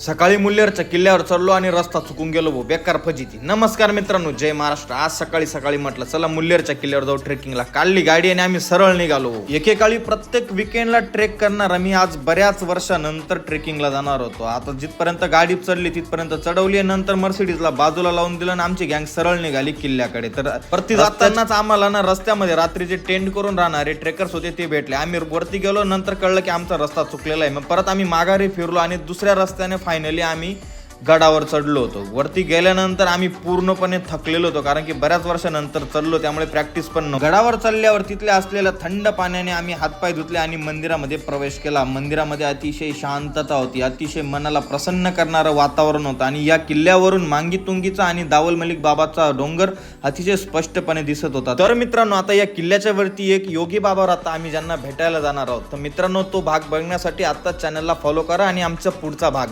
सकाळी मुल्लेरच्या किल्ल्यावर चढलो आणि रस्ता चुकून गेलो भाऊ बेकार फजिती. नमस्कार मित्रांनो जय महाराष्ट्र. आज सकाळी सकाळी म्हटलं चला मुल्लेरच्या किल्ल्यावर जाऊ ट्रेकिंगला काढली गाडी आणि आम्ही सरळ निघालो. एकेकाळी प्रत्येक विकेंडला ट्रेक करणार मी आज बऱ्याच वर्षानंतर ट्रेकिंगला जाणार होतो. आता जिथपर्यंत गाडी चढली तिथपर्यंत चढवली नंतर मर्सिडीजला बाजूला लावून दिलं आणि आमची गँग सरळ निघाली किल्ल्याकडे. तर परती जातानाच आम्हाला ना रस्त्यामध्ये रात्रीचे टेंट करून राहणारे ट्रेकर्स होते ते भेटले. आम्ही वरती गेलो नंतर कळलं की आमचा रस्ता चुकलेला आहे. मग परत आम्ही माघारी फिरलो आणि दुसऱ्या रस्त्याने फायनली आम्ही गडावर चढलो होतो. वरती गेल्यानंतर आम्ही पूर्णपणे थकलेलो होतो कारण की बऱ्याच वर्षानंतर चढलो त्यामुळे प्रॅक्टिस पण नव्हती. गडावर चढल्यावर तिथल्या असलेल्या थंड पाण्याने आम्ही हातपाय धुतले आणि मंदिरामध्ये प्रवेश केला. मंदिरामध्ये अतिशय शांतता होती अतिशय मनाला प्रसन्न करणारं वातावरण होतं आणि या किल्ल्यावरून मांगी तुंगीचा आणि दावल मलिक बाबाचा डोंगर अतिशय स्पष्टपणे दिसत होता. तर मित्रांनो आता या किल्ल्याच्या वरती एक योगी बाबावर आता आम्ही ज्यांना भेटायला जाणार आहोत. तर मित्रांनो तो भाग बघण्यासाठी आत्ताच चॅनलला फॉलो करा आणि आमचा पुढचा भाग